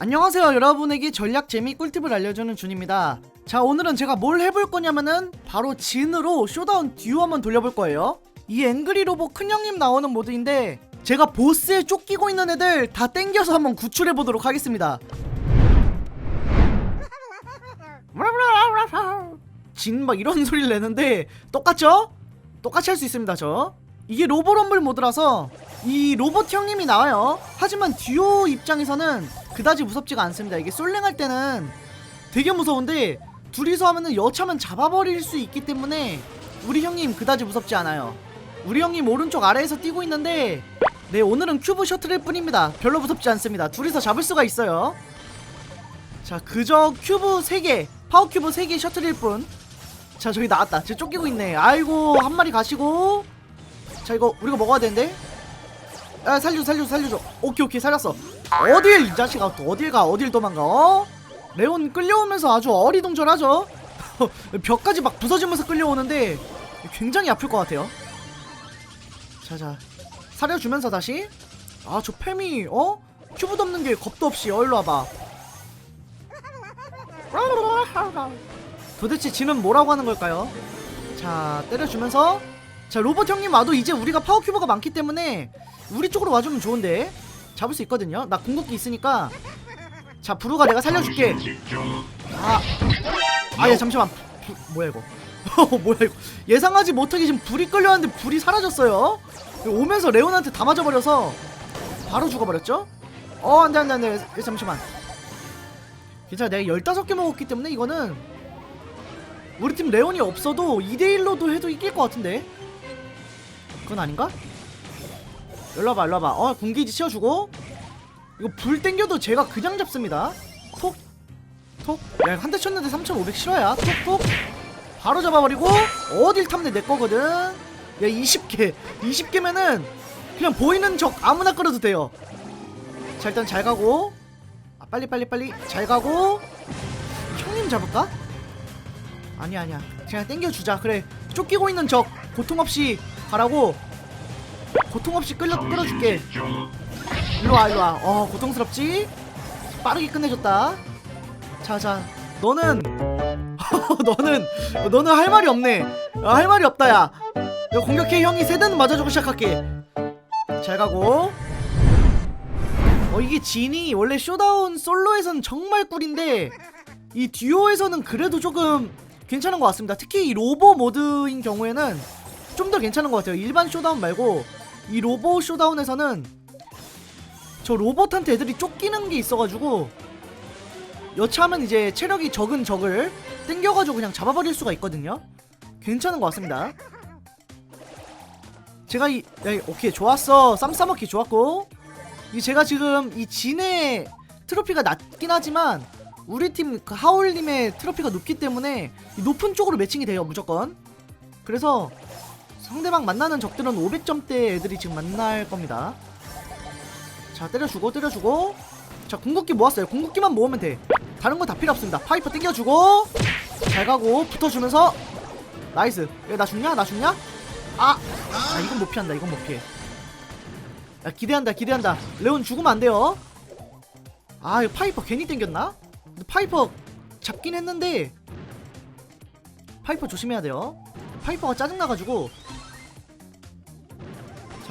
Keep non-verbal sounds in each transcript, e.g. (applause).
안녕하세요 여러분에게 전략 재미 꿀팁을 알려주는 준입니다. 자 오늘은 제가 뭘 해볼 거냐면은 바로 진으로 쇼다운 듀오 한번 돌려볼 거예요. 이 앵그리 로봇 큰형님 나오는 모드인데 제가 보스에 쫓기고 있는 애들 다 땡겨서 한번 구출해 보도록 하겠습니다. 진 막 이런 소리를 내는데 똑같죠? 똑같이 할 수 있습니다 저 이게 로보럼블 모드라서 이 로봇 형님이 나와요. 하지만 듀오 입장에서는 그다지 무섭지가 않습니다. 이게 솔랭할 때는 되게 무서운데 둘이서 하면은 여차면 잡아버릴 수 있기 때문에 우리 형님 그다지 무섭지 않아요. 우리 형님 오른쪽 아래에서 뛰고 있는데 네 오늘은 큐브 셔틀일 뿐입니다. 별로 무섭지 않습니다. 둘이서 잡을 수가 있어요. 자 그저 큐브 3개 파워 큐브 3개 셔틀일 뿐자 저기 나왔다. 쟤 쫓기고 있네. 아이고 한 마리 가시고 자 이거 우리가 먹어야 되는데? 아 살려줘 살려줘 살려줘. 오케이 오케이 살렸어. 어딜 이 자식아 또 어딜 가? 어딜 도망가 어? 레온 끌려오면서 아주 어리둥절하죠? (laughs) 벽까지 막 부서지면서 끌려오는데 굉장히 아플 것 같아요. 자자. 살려주면서 다시. 아 저 팸이 어? 큐브도 없는 게 겁도 없이 어 일로 와봐. 도대체 지는 뭐라고 하는 걸까요? 자 때려주면서 자 로봇 형님 와도 이제 우리가 파워 큐브가 많기 때문에 우리 쪽으로 와주면 좋은데. 잡을 수 있거든요. 나 궁극기 있으니까. 자 부루가 내가 살려줄게. 아. 아예 잠시만. 불, 뭐야 이거? (laughs) 뭐야 이거? 예상하지 못하게 지금 불이 끌려왔는데 불이 사라졌어요. 오면서 레온한테 다 맞아버려서 바로 죽어버렸죠? 어 안돼 안돼 안돼. 잠시만. 괜찮아 내가 15개 먹었기 때문에 이거는 우리 팀 레온이 없어도 2대1로도 해도 이길 것 같은데 그건 아닌가? 일로 와봐. 어 군기지 치워주고. 이거 불 땡겨도 제가 그냥 잡습니다. 톡 톡 야 한 대 쳤는데 3500 실화야. 톡톡. 바로 잡아버리고 어딜 탐내 내 거거든. 야 20개. 20개면은 그냥 보이는 적 아무나 끌어도 돼요. 자 일단 잘 가고. 아 빨리 빨리 빨리. 잘 가고. 형님 잡을까? 아니야 아니야. 그냥 땡겨주자. 그래. 쫓기고 있는 적 고통 없이 가라고 고통 없이 끌려 끌어줄게. 일로와 일로와. 어 고통스럽지? 빠르게 끝내줬다. 자자 너는 (laughs) 너는 너는 할 말이 없네. 아, 할 말이 없다 야. 공격해. 형이 세 대는 맞아주고 시작할게. 잘 가고. 어 이게 진이 원래 쇼다운 솔로에선 정말 꿀인데 이 듀오에서는 그래도 조금 괜찮은 것 같습니다. 특히 이 로보 모드인 경우에는 좀 더 괜찮은 것 같아요. 일반 쇼다운 말고 이 로보 쇼다운에서는 저 로봇한테 애들이 쫓기는 게 있어가지고 여차하면 이제 체력이 적은 적을 땡겨가지고 그냥 잡아버릴 수가 있거든요. 괜찮은 것 같습니다. 제가 이 야, 오케이 좋았어. 쌈 싸먹기 좋았고. 이 제가 지금 이 진의 트로피가 낮긴 하지만 우리 팀그 하울님의 트로피가 높기 때문에 이 높은 쪽으로 매칭이 돼요 무조건. 그래서 상대방 만나는 적들은 500점대 애들이 지금 만날 겁니다. 자 때려주고 때려주고. 자 궁극기 모았어요. 궁극기만 모으면 돼. 다른 거다 필요 없습니다. 파이퍼 땡겨주고. 잘 가고 붙어주면서. 나이스. 야, 나 죽냐? 나 죽냐? 아, 아 이건 못 피한다. 이건 못 피해. 야 기대한다. 기대한다. 레온 죽으면 안 돼요. 아 이거 파이퍼 괜히 땡겼나? 파이퍼 잡긴 했는데 파이퍼 조심해야 돼요. 파이퍼가 짜증나가지고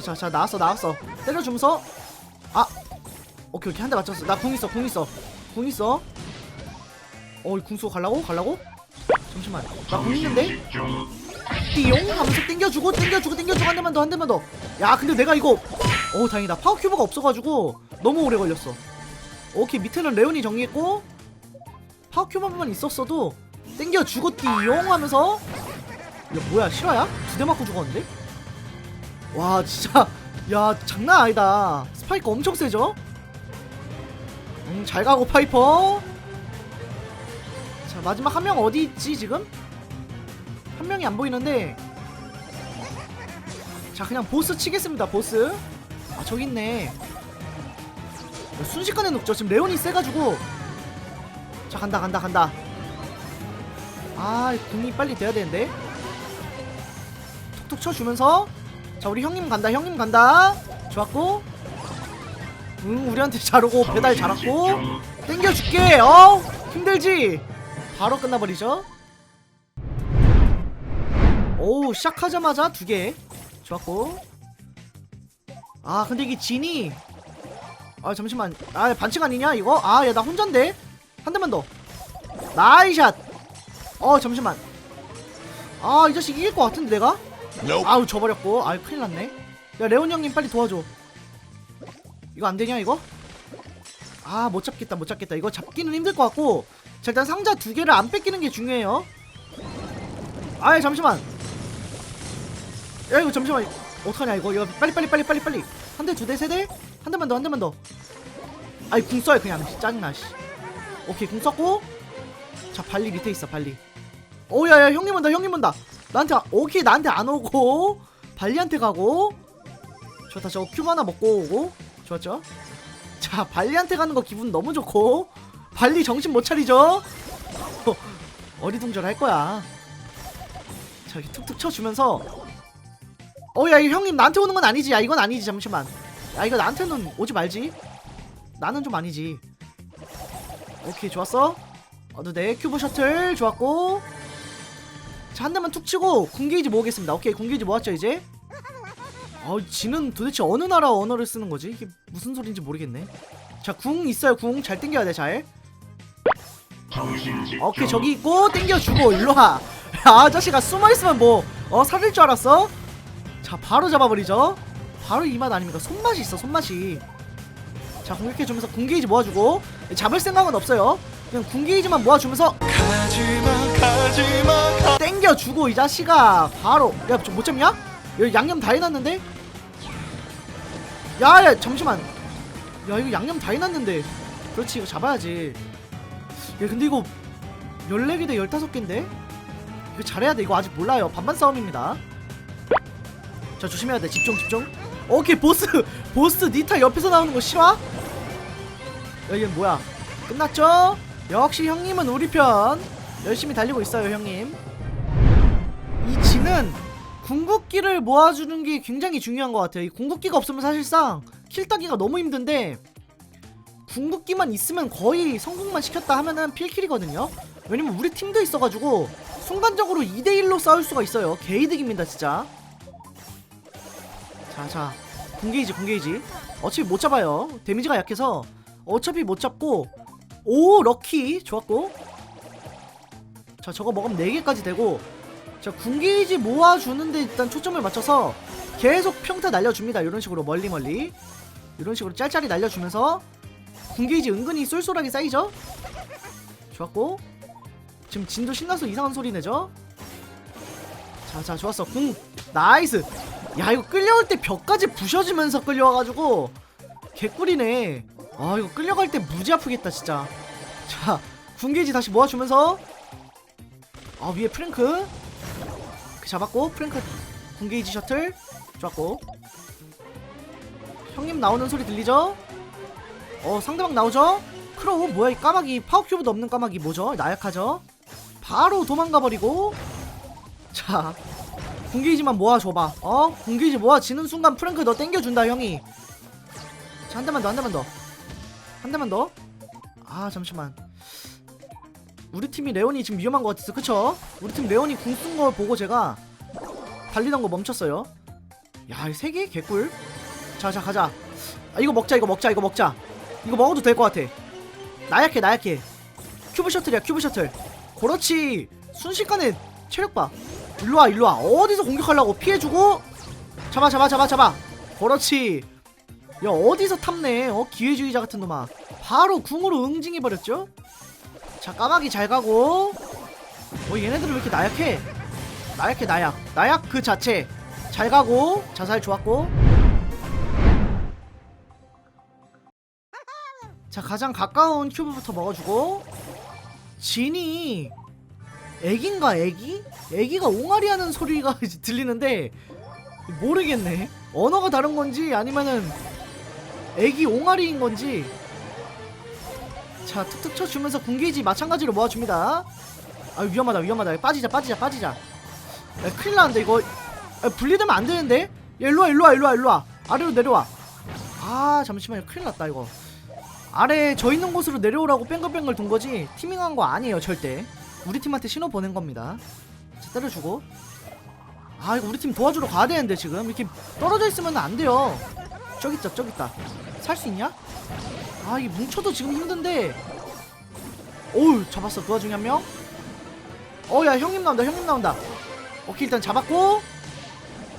자자자 나왔어 나왔어. 때려주면서. 아 오케이 오케이. 한 대 맞췄어. 나 궁 있어 궁 있어. 궁 있어. 어궁 쏘고 갈라고? 갈라고? 잠시만. 나 궁 있는데? 띠용? 하면서 땡겨주고 땡겨주고 땡겨주고. 한 대만 더 한 대만 더야 근데 내가 이거 어 다행이다. 파워 큐브가 없어가지고 너무 오래 걸렸어. 오케이 밑에는 레온이 정리했고 파워 큐브만 있었어도 땡겨주고 띠용 하면서. 야 뭐야 실화야? 두 대 맞고 죽었는데? 와 진짜. 야 장난 아니다. 스파이크 엄청 세죠? 음, 잘 가고 파이퍼. 자 마지막 한 명 어디 있지 지금? 한 명이 안 보이는데. 자 그냥 보스 치겠습니다 보스. 아 저기 있네. 야, 순식간에 눕죠? 지금 레온이 세가지고. 자 간다 간다 간다. 아 궁이 빨리 돼야 되는데. 툭툭 쳐주면서 자 우리 형님 간다 형님 간다. 좋았고. 응 우리한테 잘 오고 배달 잘 왔고. 땡겨줄게 어? 힘들지? 바로 끝나버리죠? 오 시작하자마자 두 개. 좋았고. 아 근데 이게 진이. 아 잠시만. 아 반칙 아니냐 이거? 아 야 나 혼잔데? 한 대만 더. 나이샷. 어 잠시만. 아 이 자식 이길 것 같은데 내가? 아우 져버렸고. 아유 큰일 났네. 야 레온 형님 빨리 도와줘. 이거 안 되냐 이거? 아 못 잡겠다 못 잡겠다. 이거 잡기는 힘들 것 같고. 자 일단 상자 두 개를 안 뺏기는 게 중요해요. 아이 잠시만. 야 이거 잠시만. 어떡하냐 이거? 이거 빨리 빨리 빨리 빨리 빨리. 한 대 두 대 세 대? 한 대만 더 한 대만 더. 아이 궁 써요 그냥. 짜증나 씨. 오케이 궁 썼고. 자 발리 밑에 있어 발리. 오야야 형님 온다 형님 온다 나한테 아- 오케이 나한테 안 오고 발리한테 가고. 좋다 저거 큐브 하나 먹고 오고. 좋았죠? 자 발리한테 가는 거 기분 너무 좋고. 발리 정신 못 차리죠? 어리둥절 할 거야. 자 이렇게 툭툭 쳐주면서. 어 야 이 형님 나한테 오는 건 아니지. 야 이건 아니지. 잠시만. 야 이거 나한테는 오지 말지. 나는 좀 아니지. 오케이 좋았어. 네 큐브 셔틀 좋았고 자 한 대만 툭 치고 군게이지 모으겠습니다. 오케이 군게이지 모았죠 이제? 어 지는 도대체 어느 나라 언어를 쓰는 거지? 이게 무슨 소린지 모르겠네. 자 궁 있어요 궁. 잘 땡겨야 돼 잘. 오케이 저기 있고 땡겨주고 일로와. 야 자식아 숨어있으면 뭐 어 살릴 줄 알았어? 자 바로 잡아버리죠. 바로 이 맛 아닙니까? 손맛이 있어 손맛이. 자 공격해주면서 궁게이지 모아주고 잡을 생각은 없어요. 그냥 궁게이지만 모아주면서 땡겨주고 이 자식아. 바로. 야못 잡냐? 여기 양념 다 해놨는데? 야야 잠시만. 야 이거 양념 다 해놨는데. 그렇지 이거 잡아야지. 야 근데 이거 14개 대 15개인데? 이거 잘해야 돼. 이거 아직 몰라요. 반반 싸움입니다. 자 조심해야 돼. 집중 집중. 오케이 보스. (laughs) 보스 니타 옆에서 나오는 거 싫어? 야 이게 뭐야? 끝났죠? 역시 형님은 우리 편 열심히 달리고 있어요 형님. 이 진은 궁극기를 모아주는 게 굉장히 중요한 것 같아요. 이 궁극기가 없으면 사실상 킬 따기가 너무 힘든데 궁극기만 있으면 거의 성공만 시켰다 하면은 필킬이거든요. 왜냐면 우리 팀도 있어가지고 순간적으로 2대1로 싸울 수가 있어요. 개이득입니다 진짜. 자자. 궁게이지 궁게이지. 어차피 못 잡아요. 데미지가 약해서 어차피 못 잡고 오 럭키. 좋았고 자 저거 먹으면 4개까지 되고 자 궁게이지 모아주는데 일단 초점을 맞춰서 계속 평타 날려줍니다. 이런 식으로 멀리 멀리. 이런 식으로 짤짤이 날려주면서 궁게이지 은근히 쏠쏠하게 쌓이죠? 좋았고 지금 진도 신나서 이상한 소리 내죠? 자자 좋았어. 궁 나이스. 야 이거 끌려올 때 벽까지 부셔지면서 끌려와가지고 개꿀이네. 아 이거 끌려갈 때 무지 아프겠다 진짜. 자 군게이지 다시 모아주면서 아 위에 프랭크 잡았고 프랭크 군게이지 셔틀 좋았고 형님 나오는 소리 들리죠? 어 상대방 나오죠? 크로우 뭐야 이 까마귀 파워큐브도 없는 까마귀 뭐죠? 나약하죠? 바로 도망가버리고 자 공기지만 모아줘봐 어? 공기지 모아지는 순간 프랭크 너 땡겨준다 형이 자 한 대만 더 한 대만 더한 대만 더 아 잠시만 우리 팀이 레온이 지금 위험한 것 같았어 그쵸? 우리 팀 레온이 궁쓴걸 보고 제가 달리던 거 멈췄어요. 야 세 개? 개꿀? 자자 가자. 아 이거 먹자 이거 먹자 이거 먹자. 이거 먹어도 될 것 같아. 나약해 나약해. 큐브 셔틀이야 큐브 셔틀. 그렇지. 순식간에 체력 봐 일로와 일로와. 어디서 공격하려고? 피해주고? 잡아 잡아 잡아 잡아. 그렇지. 야 어디서 탐내? 어 기회주의자 같은 놈아. 바로 궁으로 응징해버렸죠 자 까마귀 잘 가고. 어 얘네들은 왜 이렇게 나약해? 나약해 나약. 나약 그 자체. 잘 가고. 자살 좋았고. 자 가장 가까운 큐브부터 먹어주고. 진이 애기인가 애기? 애기가 옹알이 하는 소리가 (laughs) 들리는데 모르겠네. 언어가 다른 건지 아니면은 애기 옹알이인 건지 자 툭툭 쳐주면서 군기지 마찬가지로 모아줍니다. 아 위험하다 위험하다. 빠지자 빠지자 빠지자. 야, 큰일 나는데 이거. 야, 분리되면 안 되는데? 야 일로와 일로와 일로와 일로와. 아래로 내려와. 아 잠시만요. 큰일 났다 이거. 아래 저 있는 곳으로 내려오라고 뺑글뺑글 돈 거지? 티밍한 거 아니에요 절대. 우리 팀한테 신호 보낸 겁니다. 자, 때려주고. 아 이거 우리 팀 도와주러 가야 되는데 지금. 이렇게 떨어져 있으면 안 돼요. 저기 있다 저기 있다. 살 수 있냐? 아 이게 뭉쳐도 지금 힘든데. 어우 잡았어. 그 와중에 한명. 어야 형님 나온다 형님 나온다. 오케이 일단 잡았고.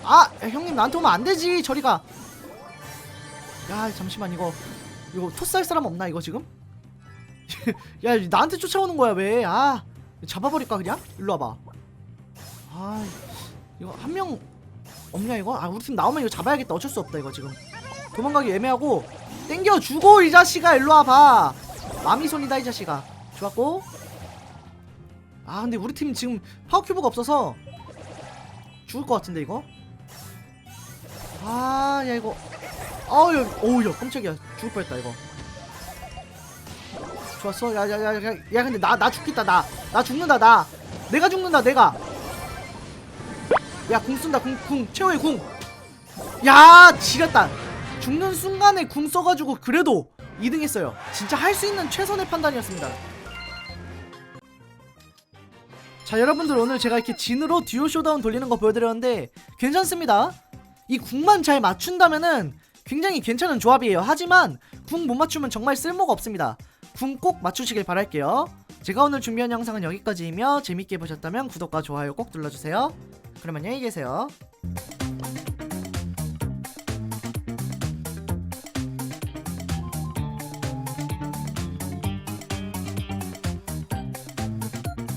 아 야, 형님 나한테 오면 안 되지 저리가. 야 잠시만 이거. 이거 토스할 사람 없나 이거 지금? (laughs) 야 나한테 쫓아오는 거야 왜 아 잡아버릴까 그냥? 일로 와봐. 아 이거 한 명 없냐 이거? 아 우리 팀 나오면 이거 잡아야겠다. 어쩔 수 없다 이거 지금. 도망가기 애매하고 땡겨주고 이 자식아 일로 와봐. 마미손이다 이 자식아. 좋았고. 아 근데 우리 팀 지금 파워큐브가 없어서 죽을 것 같은데 이거? 아 야 이거. 어우 오우 야 깜짝이야. 죽을 뻔했다 이거. 좋았어. 야야야야 야, 야, 근데 나 나 죽겠다 나. 나 죽는다 나. 내가 죽는다 내가. 야 궁 쓴다 궁궁. 최후의 궁야 지렸다 죽는 순간에 궁 써가지고 그래도 2등 했어요. 진짜 할 수 있는 최선의 판단이었습니다. 자 여러분들 오늘 제가 이렇게 진으로 듀오 쇼다운 돌리는 거 보여드렸는데 괜찮습니다. 이 궁만 잘 맞춘다면은 굉장히 괜찮은 조합이에요. 하지만 궁 못 맞추면 정말 쓸모가 없습니다. 궁 꼭 맞추시길 바랄게요. 제가 오늘 준비한 영상은 여기까지이며 재밌게 보셨다면 구독과 좋아요 꼭 눌러주세요. 그럼 안녕히 계세요